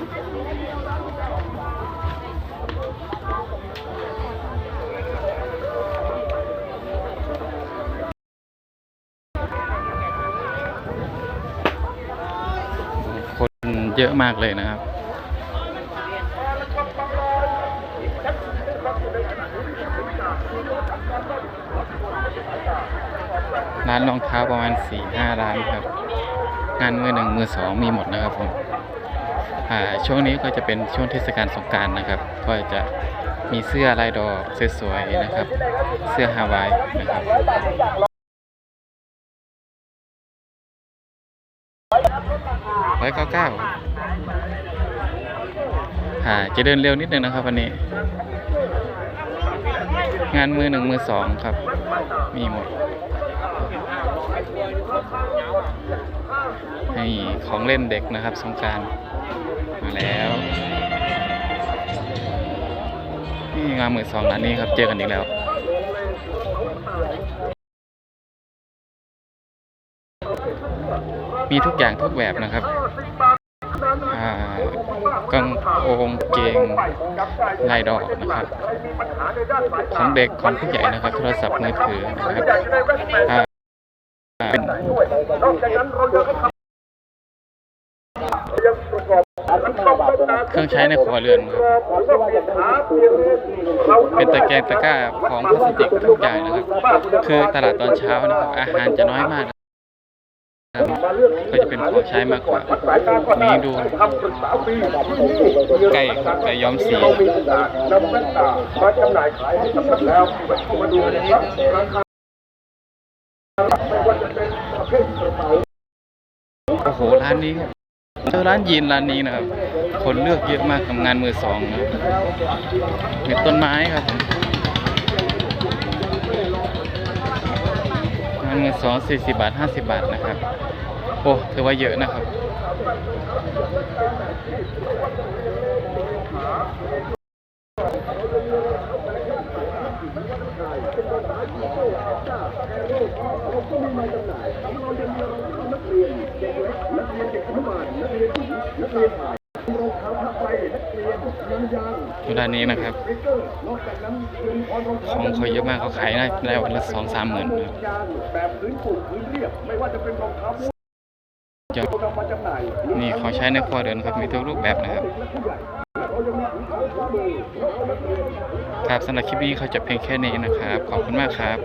คนเยอะมากเลยนะครับ ร้านรองเท้าประมาณสี่ห้าร้านครับ งานมือหนึ่งมือสองมีหมดนะครับผม ช่วงนี้ก็จะเป็นช่วงเทศกาลสงการนะครับ ก็จะมีเสื้อลายดอกสวยๆนะครับ เสื้อฮาวายนะครับร้อยเก้าเก้าอ่าจะเดินเร็วนิดนึงนะครับวันนี้ งานมือหนึ่งมือสองครับ มีหมด ให้ของเล่นเด็กนะครับสงกรารมาแล้วนี่งานมือสองร้านนี้ครับเจอกันอีกแล้วมีทุกอย่างทุกแบบนะครับกางโองเกงลายดอกนะครับ ของเด็กของผู้ใหญ่นะครับ โทรศัพท์มือถือนะครับ นอกจากนั้นเรายังทำยังประกอบเครื่องใช้ในครัวเรือนครับหอเลื่อนเป็นตะแกรงตะกร้าของพลาสติกทุกอย่างนะครับ คือตลาดตอนเช้านะครับ อาหารจะน้อยมากนะครับก็จะเป็นของใช้มากกว่าสายการพัฒนี่ดูไก่ไก่ย้อมสีมาดนำแว่นตามาจำหน่ายขายให้กับแล้วมาดูนะครับ โอ้โหร้านนี้ครับเจอร้านยีนร้านนี้นะครับ คนเลือกเยอะมากกับงานมือสองนะครับมีต้นไม้ครับงานมือสองสี่สิบาทห้าสิบาทนะครับ โอ้ถือว่าเยอะนะครับ อยู่ด้านนี้นะครับ ของเขาเยอะมากเขาขายได้ได้วันละสองสามหมื่นครับนี่เป็นรองเท้าใช้ในครัวเรือนครับมีทุกรูปแบบนะครับ ครับสำหรับคลิปนี้เขาจะเพียงแค่นี้นะครับ ขอบคุณมากครับ